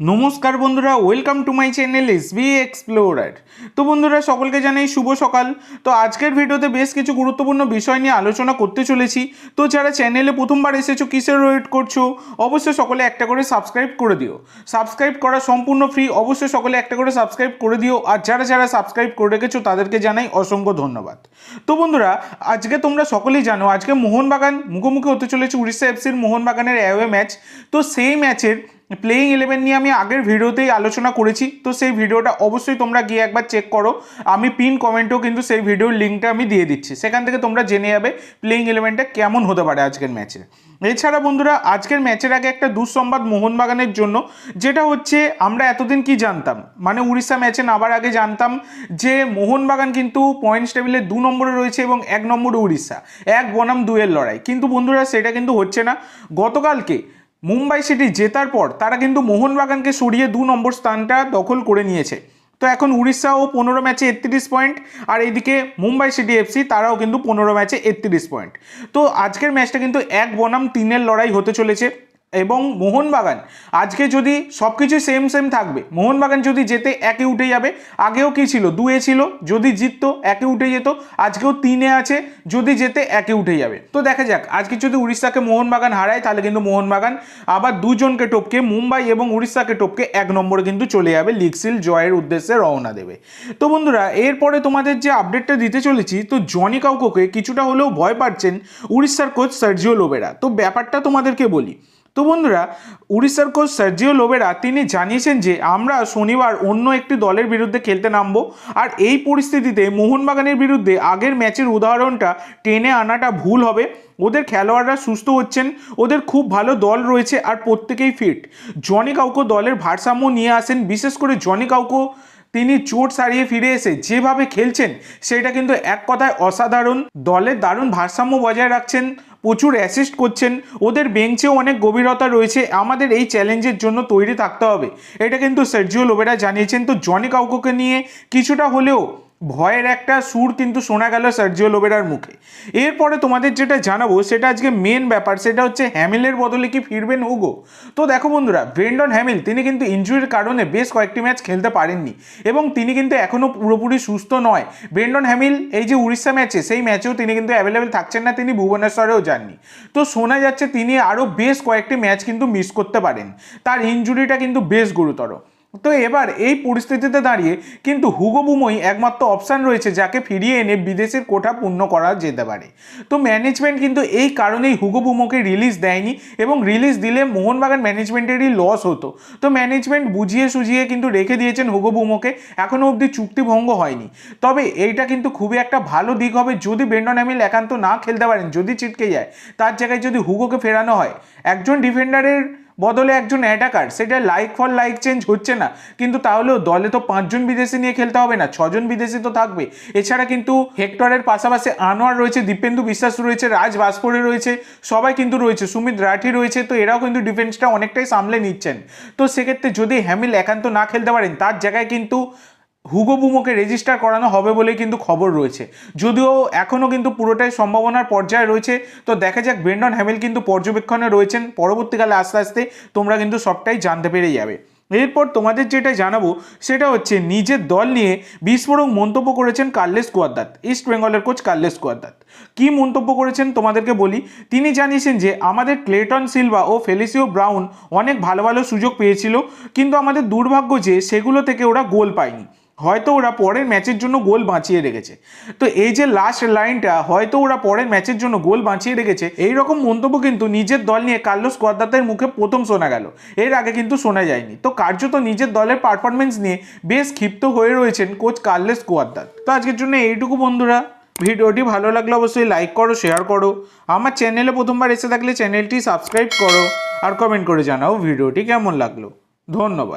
নমস্কার বন্ধুরা welcome to my channel S B explorer তো বন্ধুরা, সকলকে জানাই শুভ সকাল। তো আজকের ভিডিওতে বেশ কিছু গুরুত্বপূর্ণ বিষয় নিয়ে আলোচনা করতে চলেছি। তো যারা চ্যানেলে প্রথমবার এসেছ, কিসের ওয়েট করছ, অবশ্যই সকলে একটা করে সাবস্ক্রাইব করে দিও। সাবস্ক্রাইব করা সম্পূর্ণ ফ্রি অবশ্যই সকলে একটা করে সাবস্ক্রাইব করে দিও। আর যারা যারা সাবস্ক্রাইব করে রেখেছো, তাদেরকে জানাই অসংখ্য ধন্যবাদ। তো বন্ধুরা, আজকে তোমরা সকলেই জানো, আজকে মোহনবাগান মুখোমুখি হতে চলেছে উড়িষ্যা এফসির মোহনবাগানের অ্যাওয়ে ম্যাচ তো সেই ম্যাচের প্লেইং ইলেভেন নিয়ে আমি আগের ভিডিওতেই আলোচনা করেছি, তো সেই ভিডিওটা অবশ্যই তোমরা গিয়ে একবার চেক করো। আমি পিন কমেন্টেও কিন্তু সেই ভিডিওর লিঙ্কটা আমি দিয়ে দিচ্ছি। সেখান থেকে তোমরা জেনে যাবে প্লেইং ইলেভেনটা কেমন হতে পারে আজকের ম্যাচে এছাড়া বন্ধুরা, আজকের ম্যাচের আগে একটা দুঃসংবাদ মোহনবাগানের জন্য, যেটা হচ্ছে আমরা এতদিন কি জানতাম? মানে উড়িষ্যা ম্যাচে নামার আগে জানতাম যে মোহনবাগান কিন্তু পয়েন্টস টেবিলে দু নম্বরে রয়েছে এবং এক নম্বরে উড়িষ্যা, এক বনাম দুয়ের লড়াই। কিন্তু বন্ধুরা, সেটা কিন্তু হচ্ছে না। গতকালকে মুম্বাই সিটি জেতার পর তারা কিন্তু মোহনবাগানকে সরিয়ে দু নম্বর স্থানটা দখল করে নিয়েছে। তো এখন উড়িষ্যা ও পনেরো ম্যাচে একত্রিশ পয়েন্ট আর এইদিকে মুম্বাই সিটি এফসি তারাও কিন্তু পনেরো ম্যাচে একত্রিশ পয়েন্ট। তো আজকের ম্যাচটা কিন্তু এক বনাম তিনের লড়াই হতে চলেছে। এবং মোহনবাগান। আজকে যদি সব কিছু সেম সেম থাকবে, মোহনবাগান যদি যেতে একে উঠে যাবে, আগেও কি ছিল? দুয়ে ছিল, যদি জিততো, একে উঠে যেত, আজকেও তিনে আছে, যদি যেতে একে উঠে যাবে। তো দেখা যাক, আজকে যদি উড়িষ্যাকে মোহনবাগান হারায়, তাহলে কিন্তু মোহনবাগান আবার দুজনকে টপকে, মুম্বাই এবং উড়িষ্যাকে টপকে এক নম্বরে কিন্তু চলে যাবে লিগ সিল জয়ের উদ্দেশ্যে রওনা দেবে। তো বন্ধুরা, এরপরে তোমাদের যে আপডেটটা দিতে চলেছি, তো জনি কাউকোকে কিছুটা হলেও ভয় পাচ্ছেন উড়িষ্যার কোচ সার্জিও লোবেরা। তো ব্যাপারটা তোমাদেরকে বলি তো বন্ধুরা, উড়িষ্যার কোচ সার্জিও লোবেরা তিনি জানিয়েছেন যে, আমরা শনিবার অন্য একটি দলের বিরুদ্ধে খেলতে নামবো। আর এই পরিস্থিতিতে মোহনবাগানের বিরুদ্ধে আগের ম্যাচের উদাহরণটা টেনে আনাটা ভুল হবে। ওদের খেলোয়াড়রা সুস্থ হচ্ছেন, ওদের খুব ভালো দল রয়েছে আর প্রত্যেকেই ফিট জনি কাউকো দলের ভারসাম্য নিয়ে আসেন, বিশেষ করে জনি কাউকো তিনি চোট সারিয়ে ফিরে এসে যেভাবে খেলছেন, সেটা কিন্তু এক কথায় অসাধারণ। দলের দারুণ ভারসাম্য বজায় রাখছেন, প্রচুর অ্যাসিস্ট করছেন, ওদের বেঞ্চেও অনেক গভীরতা রয়েছে, আমাদের এই চ্যালেঞ্জের জন্য তৈরি থাকতে হবে। এটা কিন্তু সার্জিও লোবেরা জানিয়েছেন, তো জনি কাউকোকে নিয়ে কিছুটা হলেও ভয়ের একটা সুর কিন্তু শোনা গেল সার্জিও লোবেরার মুখে। এরপরে তোমাদের যেটা জানাব, সেটা আজকে মেন ব্যাপার, সেটা হচ্ছে হ্যামিলের বদলে কি ফিরবেন হুগো? তো দেখো বন্ধুরা, ব্রেন্ডন হ্যামিল, তিনি কিন্তু ইঞ্জুরির কারণে বেশ কয়েকটি ম্যাচ খেলতে পারেননি এবং তিনি কিন্তু এখনও পুরোপুরি সুস্থ নয়। ব্রেন্ডন হ্যামিল, এই যে উড়িষ্যা ম্যাচে সেই ম্যাচেও তিনি কিন্তু অ্যাভেলেবেল থাকছেন না, তিনি ভুবনেশ্বরেও যাননি। তো শোনা যাচ্ছে তিনি আরও বেশ কয়েকটি ম্যাচ কিন্তু মিস করতে পারেন। তার ইঞ্জুরিটা কিন্তু বেশ গুরুতর। তো এবার এই পরিস্থিতিতে দাঁড়িয়ে কিন্তু হুগো বুমোই একমাত্র অপশান রয়েছে যাকে ফিরিয়ে এনে বিদেশের কোঠা পূর্ণ করা যেতে পারে। তো ম্যানেজমেন্ট কিন্তু এই কারণেই হুগো বুমোকে রিলিজ দেয়নি এবং রিলিজ দিলে মোহনবাগান ম্যানেজমেন্টেরই লস হতো। তো ম্যানেজমেন্ট বুঝিয়ে সুঝিয়ে কিন্তু রেখে দিয়েছেন হুগো বুমোকে এখনও অবধি চুক্তিভঙ্গ হয়নি। তবে এইটা কিন্তু খুবই একটা ভালো দিক হবে যদি বেন্ডন হ্যামিল একান্ত না খেলতে পারেন, যদি চিটকে যায়, তার জায়গায় যদি হুগোকে ফেরানো হয়, একজন ডিফেন্ডারের বদলে একজন অ্যাটাকার সেটা লাইক ফর লাইক চেঞ্জ হচ্ছে না। কিন্তু তাহলেও দলে তো পাঁচজন বিদেশি নিয়ে খেলতে হবে না, ছজন বিদেশি তো থাকবে। এছাড়া কিন্তু হেক্টরের পাশাপাশি আনোয়ার রয়েছে, দীপেন্দু বিশ্বাস রয়েছে, রাজ বাসপরে রয়েছে, সবাই কিন্তু রয়েছে, সুমিত রাঠি রয়েছে, তো এরাও কিন্তু ডিফেন্সটা অনেকটাই সামলে নিচ্ছেন। তো সেক্ষেত্রে যদি হ্যামিল একান্ত না খেলতে পারেন, তার জায়গায় কিন্তু হুগো বুমোকে রেজিস্টার করানো হবে বলেই কিন্তু খবর রয়েছে। যদিও এখনও কিন্তু পুরোটাই সম্ভাবনার পর্যায়ে রয়েছে। তো দেখা যাক, ব্রেন্ডন হ্যামিল কিন্তু পর্যবেক্ষণে রয়েছেন। পরবর্তীকালে আস্তে আস্তে তোমরা কিন্তু সবটাই জানতে পেরে যাবে। এরপর তোমাদের যেটা জানাব, সেটা হচ্ছে নিজের দল নিয়ে বিস্ফোরক মন্তব্য করেছেন কার্লেস কুয়াদ্দাত, ইস্ট বেঙ্গলের কোচ কার্লেস কুয়াদ্দাত। কি মন্তব্য করেছেন তোমাদেরকে বলি, তিনি জানিয়েছেন যে, আমাদের ক্লেটন সিলভা ও ফেলিসিও ব্রাউন অনেক ভালো ভালো সুযোগ পেয়েছিল, কিন্তু আমাদের দুর্ভাগ্য যে, সেগুলো থেকে ওরা গোল পায়নি। হয়তো ওরা পরের ম্যাচের জন্য গোল বাঁচিয়ে রেখেছে। তো এই যে লাস্ট লাইনটা হয়তো ওরা পরের ম্যাচের জন্য গোল বাঁচিয়ে রেখেছে। এই রকম মন্তব্য কিন্তু নিজের দল নিয়ে কার্লোস কোয়াদ্দাতের মুখে প্রথম শোনা গেল। এর আগে কিন্তু শোনা যায়নি। তো কার্যত নিজের দলের পারফরমেন্স নিয়ে বেশ ক্ষিপ্ত হয়ে রয়েছেন কোচ কার্লেস কোয়াদ্দাত তো আজকের জন্য এইটুকু বন্ধুরা। ভিডিওটি ভালো লাগলে অবশ্যই লাইক করো শেয়ার করো। আমার চ্যানেলে প্রথমবার এসে থাকলে চ্যানেলটি সাবস্ক্রাইব করো। আর কমেন্ট করে জানাও ভিডিওটি কেমন লাগল। ধন্যবাদ।